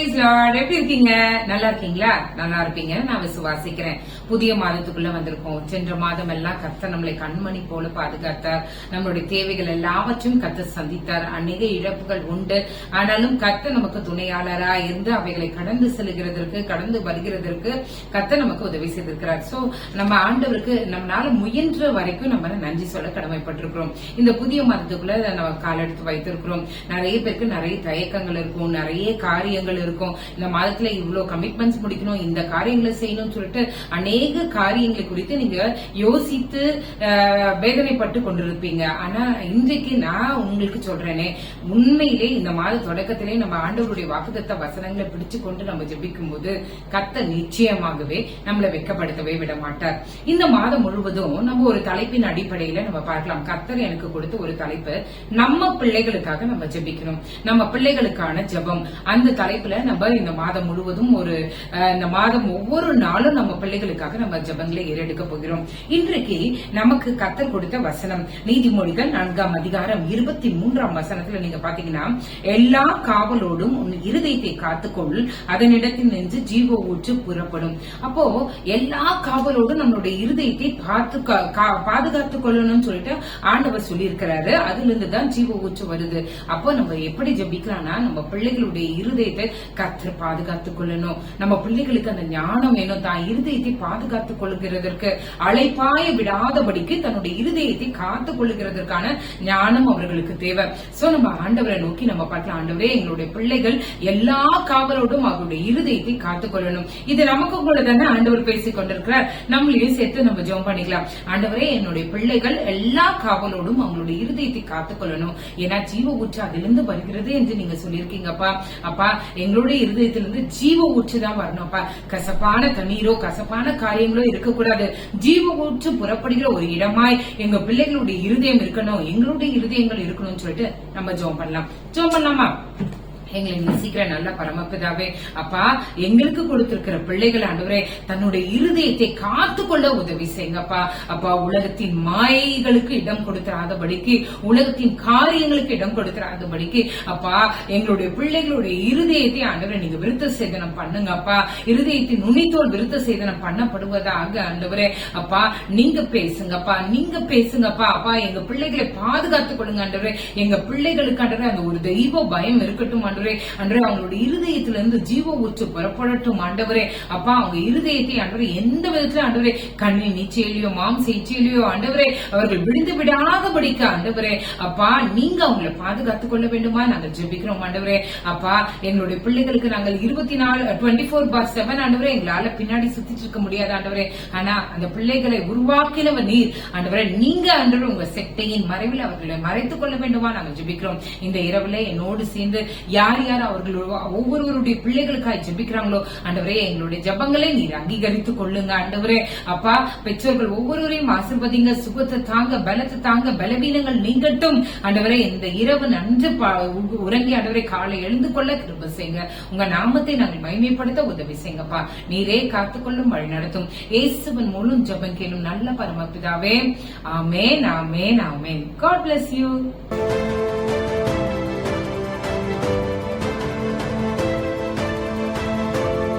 இருக்கீங்க? நல்லா இருக்கீங்களா? நல்லா இருப்பீங்க. நான் விசுவாசிக்கிறேன் புதிய மாதத்துக்குள்ள வந்திருக்கோம். சென்ற மாதம் எல்லாம் கத்த நம்மளை கண்மணி போல பாதுகாத்தார். நம்மளுடைய தேவைகள் எல்லாவற்றையும் கத்த சந்தித்தார். அநேக இழப்புகள் உண்டு. ஆனாலும் கத்த நமக்கு துணையாளரா இருந்து அவைகளை கடந்து செல்கிறதற்கு கடந்து வருகிறதற்கு கத்த நமக்கு உதவி செய்திருக்கிறார். சோ நம்ம ஆண்டவருக்கு நம்மளால முயன்ற வரைக்கும் நம்ம நன்றி சொல்ல கடமைப்பட்டிருக்கிறோம். இந்த புதிய மாதத்துக்குள்ள நம்ம காலெடுத்து வைத்திருக்கிறோம். நிறைய பேருக்கு நிறைய தயக்கங்கள் இருக்கும். நிறைய காரியங்கள் இருக்கும். இந்த மாதத்துல இவ்வளவு கமிட்மெண்ட்ஸ் முடிக்கணும் இந்த காரியங்களை செய்யணும்னு சொல்லிட்டு அநேக காரியங்களை குறித்து நீங்க யோசித்து வேதனைப்பட்டு கொண்டிருப்பீங்க. ஆனா இன்றைக்கு நான் உங்களுக்கு சொல்றேனே உண்மையிலே இந்த மாத தொடக்கத்திலே நம்ம ஆண்டவருடைய வாக்குதத்த வசனங்களை பிடிச்சு கொண்டு நம்ம ஜெபிக்கும் போது கத்த நிச்சயமாகவே நம்மளை வெக்கப்படுத்தவே விட மாட்டார் இந்த மாதம் முழுவதும் நம்ம ஒரு தலைப்பின் அடிப்படையில நம்ம பார்க்கலாம். கத்தர் எனக்கு கொடுத்த ஒரு தலைப்பு நம்ம பிள்ளைகளுக்காக நம்ம ஜெபிக்கணும். நம்ம பிள்ளைகளுக்கான ஜெபம். அந்த தலைப்புல நம்ம இந்த மாதம் முழுவதும் ஒரு இந்த மாதம் ஒவ்வொரு நாளும் நம்ம பிள்ளைகளுக்காக நம்ம ஜபங்களை ஏறெடுக்க போகிறோம். இன்றைக்கு நமக்கு கத்தர் கொடுத்த வசனம் நீதிமொழிகள் நான்காம் அதிகாரம் இருபத்தி மூன்றாம் வசனத்துல நீங்க பாத்தீங்கன்னா எல்லா காவலோடும் உன் இருதயத்தை காத்துக்கொள் அதனிடத்தில் நின்று ஜீவ ஊற்று புறப்படும். அப்போ எல்லா காவலோடும் நம்மளுடைய இருதயத்தை பார்த்து கா- பாதுகாத்துக் கொள்ளணும்னு சொல்லிட்டு ஆண்டவர் சொல்லியிருக்கிறாரு. அதுல இருந்து தான் ஜீவ ஊற்று வருது. அப்போ நம்ம எப்படி ஜெபிக்கலாம்னா நம்ம பிள்ளைகளுடைய இருதயத்தை கத்தர் பாதுகாத்துக் கொள்ளணும். நம்ம பிள்ளைகளுக்கு அந்த ஞானம் வேணும். தான் இருதயத்தை பாதுகாத்துக் கொள்கிறதற்கு அழைப்பாய விடாதபடிக்கு தன்னுடைய இருதயத்தை காத்துக் கொள்கிறதற்கான ஞானம் அவர்களுக்கு தேவை. சோ நம்ம ஆண்டவரை நோக்கி நம்ம பார்க்கலாம் ஆண்டவரே எங்களுடைய பிள்ளைகள் எல்லா காவலோடும் அவருடைய இருதயத்தை காத்துக் கொள்ளணும். இது நமக்கு கூட தானே ஆண்டவர் பேசிக் கொண்டிருக்கிறார். நம்மளையும் சேர்த்து நம்ம ஜெபம் பண்ணிக்கலாம். ஆண்டவரே என்னுடைய பிள்ளைகள் எல்லா காவலோடும் அவங்களுடைய இருதயத்தை காத்துக் கொள்ளணும். ஏன்னா ஜீவ ஊற்று அதிலிருந்து வருகிறது என்று நீங்க சொல்லியிருக்கீங்கப்பா. அப்பா எங்க எங்களுடைய இருதயத்திலிருந்து ஜீவ ஊற்று தான் வரணும் கசப்பான தண்ணீரோ கசப்பான காரியங்களோ இருக்கக்கூடாது. ஜீவ ஊற்று புறப்படுகிற ஒரு இடமாய் எங்க பிள்ளைகளுடைய இருதயம் இருக்கணும் எங்களுடைய இருதயங்கள் இருக்கணும்னு சொல்லிட்டு நம்ம ஜோம் பண்ணலாம். ஜோம் பண்ணலாமா? எங்களை நேசிக்கிற நல்ல பரமபிதாவே அப்பா எங்களுக்கு கொடுத்திருக்கிற பிள்ளைகள் ஆண்டவரே தன்னுடைய இருதயத்தை காத்துக்கொள்ள உதவி செய்யுங்கப்பா. அப்பா உலகத்தின் மாயைகளுக்கு இடம் கொடுத்துறாதபடிக்கு உலகத்தின் காரியங்களுக்கு இடம் கொடுத்துறாதபடிக்கு அப்பா எங்களுடைய பிள்ளைகளுடைய இருதயத்தை ஆண்டவரை நீங்க விருத்த சேதனம் பண்ணுங்கப்பா. இருதயத்தின் நுனித்தோல் விருத்த சேதனம் பண்ணப்படுவதாக ஆண்டவரே அப்பா நீங்க பேசுங்கப்பா நீங்க பேசுங்கப்பா. அப்பா எங்க பிள்ளைகளை பாதுகாத்துக் கொள்ளுங்க ஆண்டவரே எங்க பிள்ளைகளுக்கு ஆண்டவரே அந்த ஒரு தெய்வ பயம் இருக்கட்டும் ஆண்டவரே ஆண்டவரே. அவங்களுடைய இருதயத்துல ஜீவ ஊற்று புறப்படட்டும் ஆண்டவரே. அப்பா அவங்க இருதயத்தை ஆண்டவரே எந்த விதத்துல ஆண்டவரே கண்ணின் நீச்சையிலையோ மாம்ச இச்சையிலையோ ஆண்டவரே அவர்கள் விழுந்து விடாதபடிக்க ஆண்டவரே. அப்பா நீங்க அவங்களை பாதுகாத்துக் கொள்ள வேண்டுமா? நாங்கள் ஜெபிக்கிறோம் ஆண்டவரே. அப்பா எங்களுடைய பிள்ளைகளுக்கு நாங்கள் இருபத்தி நாலு டுவெண்ட்டி ஃபோர் பார் செவன் ஆண்டவரே எங்களால பின்னாடி சுத்திட்டு இருக்க முடியாது ஆண்டவரே. ஆனா அந்த பிள்ளைகளை உருவாக்கினவர் நீர். ஆண்டவரே நீங்க ஆண்டவர் உங்க செட்டையின் மறைவில் அவர்களை மறைத்துக் கொள்ள வேண்டுமா? நாங்கள் ஜெபிக்கிறோம். இந்த இரவுல என்னோடு சேர்ந்து யார் யார் யார் அவர்கள் ஒவ்வொருவருடைய பிள்ளைகளுக்காக ஜெபிக்கிறாங்களோ ஆண்டவரே எங்களுடைய ஜெபங்களை நீர் அங்கீகரித்துக் கொள்ளுங்க ஆண்டவரே. அப்பா பெற்றோர்கள் ஒவ்வொருவரையும் ஆசிர்வதிங்க சுகத்தை தாங்க பலத்தை தாங்க பலவீனங்கள் நீங்கட்டும். ஆண்டவரே இந்த இரவு நன்று உறங்கி ஆண்டவரே காலை எழுந்து கொள்ள கிருப செய்யுங்க. உங்க நாமத்தை நாங்கள் மகிமைப்படுத்த உதவி செய்யுங்கப்பா. நீரே காத்துக்கொள்ளும் வழி நடத்தும். ஏசுவன் முழு ஜெபம் கேளும் நல்ல பரமபிதாவே. ஆமேன் ஆமேன் ஆமேன். God bless you.